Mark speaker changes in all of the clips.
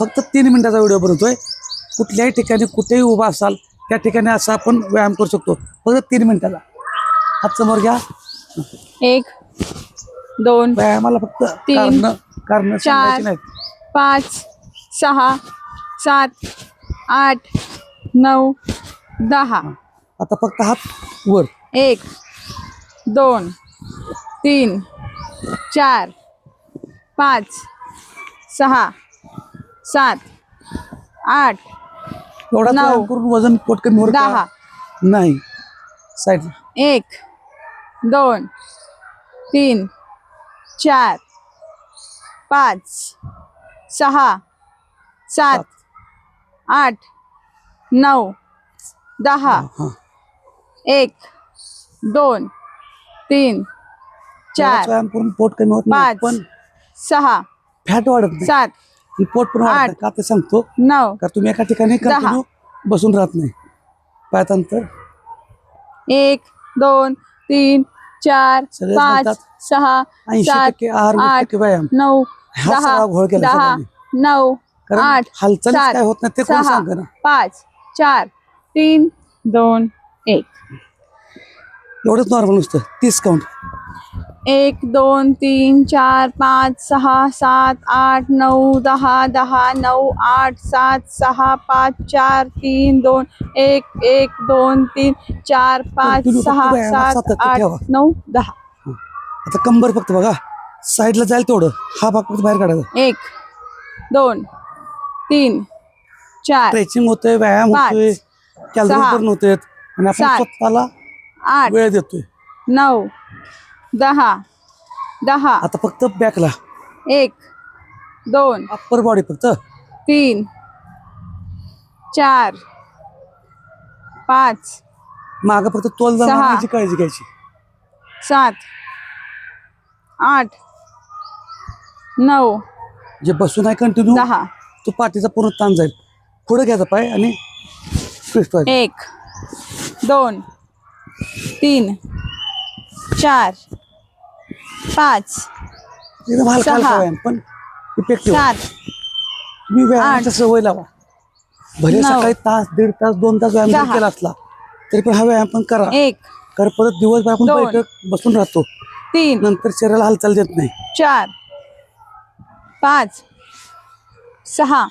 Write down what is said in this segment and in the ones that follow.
Speaker 1: फक्त तीन मिनिटाचा व्हिडिओ बनवतोय. कुठल्याही ठिकाणी कुठेही उभा असाल त्या ठिकाणी असा आपण व्यायाम करू शकतो. फक्त तीन मिनिटाचा हात समोर घ्या.
Speaker 2: एक दोन
Speaker 1: व्यायामाला फक्त
Speaker 2: तीन,
Speaker 1: कारण कारण
Speaker 2: चार.
Speaker 1: नाहीत
Speaker 2: पाच सहा सात आठ नऊ दहा.
Speaker 1: आता फक्त हात वर.
Speaker 2: एक दोन तीन चार पाच सहा सात आठ
Speaker 1: एवढा
Speaker 2: नऊ,
Speaker 1: व्यायाम करून वजन पोट कमी होईल का?
Speaker 2: दहा.
Speaker 1: नाही. साईड
Speaker 2: एक दोन तीन चार पाच सहा सात आठ नऊ दहा.
Speaker 1: हा
Speaker 2: एक दोन तीन चार
Speaker 1: व्यायाम करून पोट कमी होत नाही
Speaker 2: पाच
Speaker 1: पण
Speaker 2: सहा
Speaker 1: फॅट वाढत नाही.
Speaker 2: सात
Speaker 1: पोट पण वाढत
Speaker 2: आठ.
Speaker 1: का ते सांगतो?
Speaker 2: नऊ.
Speaker 1: का तुम्ही एका ठिकाणी
Speaker 2: दहा.
Speaker 1: कंटिन्यू बसून राहत नाही. पायात अंतर
Speaker 2: एक दोन तीन चार
Speaker 1: सगळेच
Speaker 2: पाच
Speaker 1: म्हणतात,
Speaker 2: सहा
Speaker 1: ऐंशी
Speaker 2: सात
Speaker 1: टक्के आहार वीस
Speaker 2: आठ
Speaker 1: टक्के व्यायाम.
Speaker 2: नऊ
Speaker 1: हा
Speaker 2: दहा
Speaker 1: सगळा घोळ केला
Speaker 2: दहा
Speaker 1: सगळ्यांनी.
Speaker 2: नऊ
Speaker 1: कारण
Speaker 2: आठ
Speaker 1: हालचालीच
Speaker 2: सात
Speaker 1: काय होत नाही ते कोण
Speaker 2: सहा
Speaker 1: सांग ना
Speaker 2: पाच चार तीन दोन एक.
Speaker 1: एवढंच नॉर्मल नुसतं. तीस काउंट
Speaker 2: एक दोन तीन चार पाच सहा सात आठ नऊ दहा दहा नऊ आठ सात सहा पाच चार तीन दोन एक एक दोन तीन चार पाच सहा सात
Speaker 1: सातत्य ठेवा.
Speaker 2: आठ नऊ दहा.
Speaker 1: आता कंबर फक्त बघा. साईडला जाईल तेवढं. हा भाग फक्त बाहेर काढायचा
Speaker 2: एक दोन तीन चार
Speaker 1: स्ट्रेचिंग होतोय व्यायाम
Speaker 2: पाच,
Speaker 1: होतोय कॅलरी
Speaker 2: सहा,
Speaker 1: बर्न होतोय. आणि आपण
Speaker 2: सात,
Speaker 1: स्वतःला
Speaker 2: आठ
Speaker 1: वेळ देतोय.
Speaker 2: नऊ दहा. दहा.
Speaker 1: आता फक्त बॅकला.
Speaker 2: एक दोन
Speaker 1: अप्पर बॉडी फक्त.
Speaker 2: तीन चार पाच
Speaker 1: माग फक्त तोल
Speaker 2: सहा.
Speaker 1: जाण्याची काळजी घ्यायची.
Speaker 2: सात आठ नऊ.
Speaker 1: जे बसून आहे कंटिन्यू
Speaker 2: दहा.
Speaker 1: तो पाठीचा पूर्ण ताण जाईल. पुढे घ्यायचा पाय आणि ट्विस्ट व्हायचं.
Speaker 2: एक दोन तीन चार पाच
Speaker 1: एकदम हलका हलका
Speaker 2: सहा.
Speaker 1: व्यायाम पण इफेक्टिव्ह
Speaker 2: सात
Speaker 1: तुम्ही व्यायामाच्या सवय लावा भले
Speaker 2: नऊ.
Speaker 1: सकाळी तास दीड तास दोन तास व्यायाम जरी
Speaker 2: दहा.
Speaker 1: केला असला तरी पण हा व्यायाम पण करा
Speaker 2: एक
Speaker 1: कारण परत दिवसभर आपण
Speaker 2: दोन.
Speaker 1: बैठक बसून राहतो
Speaker 2: तीन
Speaker 1: नंतर शरीराला हालचाल देत नाही
Speaker 2: चार पाच सहा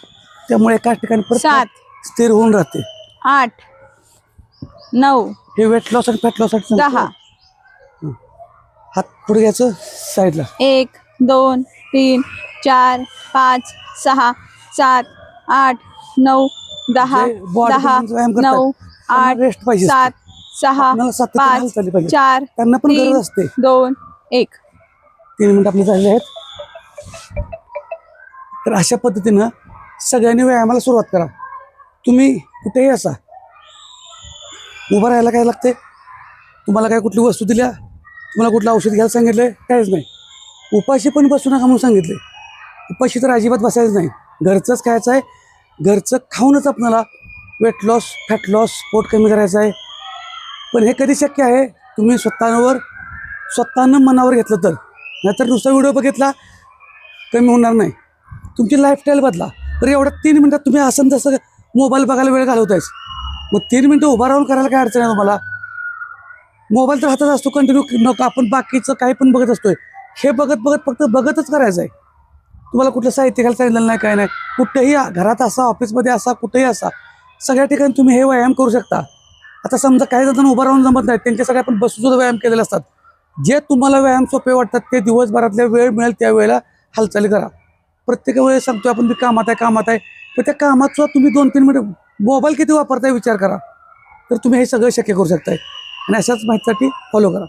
Speaker 1: त्यामुळे एकाच ठिकाणी परत
Speaker 2: सात.
Speaker 1: स्थिर होऊन राहते
Speaker 2: आठ नऊ
Speaker 1: हे वेट लॉस आणि फॅट लॉस.
Speaker 2: दहा
Speaker 1: पुढे घ्यायचं? साईडला.
Speaker 2: एक दोन तीन चार पाच सहा सात आठ नऊ दहा
Speaker 1: जे body
Speaker 2: दहा
Speaker 1: व्यायाम करतात,
Speaker 2: नऊ
Speaker 1: त्यांना
Speaker 2: आठ
Speaker 1: rest पाहिजे
Speaker 2: सात सहा
Speaker 1: आपल्याला सातत्याने
Speaker 2: पाच
Speaker 1: हालचाली पाहिजे.
Speaker 2: चार
Speaker 1: त्यांना पण
Speaker 2: तीन
Speaker 1: गरज असते.
Speaker 2: दोन एक.
Speaker 1: तीन मिनिट आपले झालेले आहेत. तर अशा पद्धतीनं सगळ्यांनी व्यायामाला सुरुवात करा. तुम्ही कुठेही असा. उभं राहायला काय लागते तुम्हाला काय कुठली वस्तू दिल्या? तुम्हाला कुठलं औषध घ्यायला सांगितलं काहीच नाही. उपाशी पण बसू नका म्हणून सांगितले उपाशी तर अजिबात बसायचं नाही. घरचंच खायचं आहे. घरचं खाऊनच आपल्याला वेट लॉस फॅट लॉस पोट कमी करायचं आहे. पण हे कधी शक्य आहे? तुम्ही स्वतःवर स्वतःनं मनावर घेतलं तर. नाहीतर नुसता व्हिडिओ बघितला कमी होणार नाही. तुमची लाईफस्टाईल बदला. तर एवढ्या तीन मिनटात तुम्ही असं तसं मोबाईल बघायला वेळ घालवतायस. मग तीन मिनटं उभा राहून करायला काय अडचण आहे तुम्हाला? मोबाईल तर हातात असतो कंटिन्यू नको आपण बाकीचं काही पण बघत असतोय. हे बघत बघत फक्त बघतच करायचं आहे. तुम्हाला कुठलं साहित्य घ्यायला सांगितलं नाही काय नाही. कुठेही घरात असा ऑफिसमध्ये असा कुठेही असा सगळ्या ठिकाणी तुम्ही हे व्यायाम करू शकता. आता समजा काही जण उभं राहून जमत नाही त्यांच्यासाठी आपण बसून सुद्धा व्यायाम केलेले असतात. जे तुम्हाला व्यायाम सोपे वाटतात ते दिवसभरातल्या वेळ मिळेल त्यावेळेला हालचाली करा. प्रत्येक वेळेस सांगतो आपण मी कामात आहे कामात आहे. तर त्या कामात सुद्धा तुम्ही दोन तीन मिनिट मोबाईल किती वापरताय विचार करा. तर तुम्ही हे सगळं शक्य करू शकताय. आणि अशाच माहितीसाठी फॉलो करा.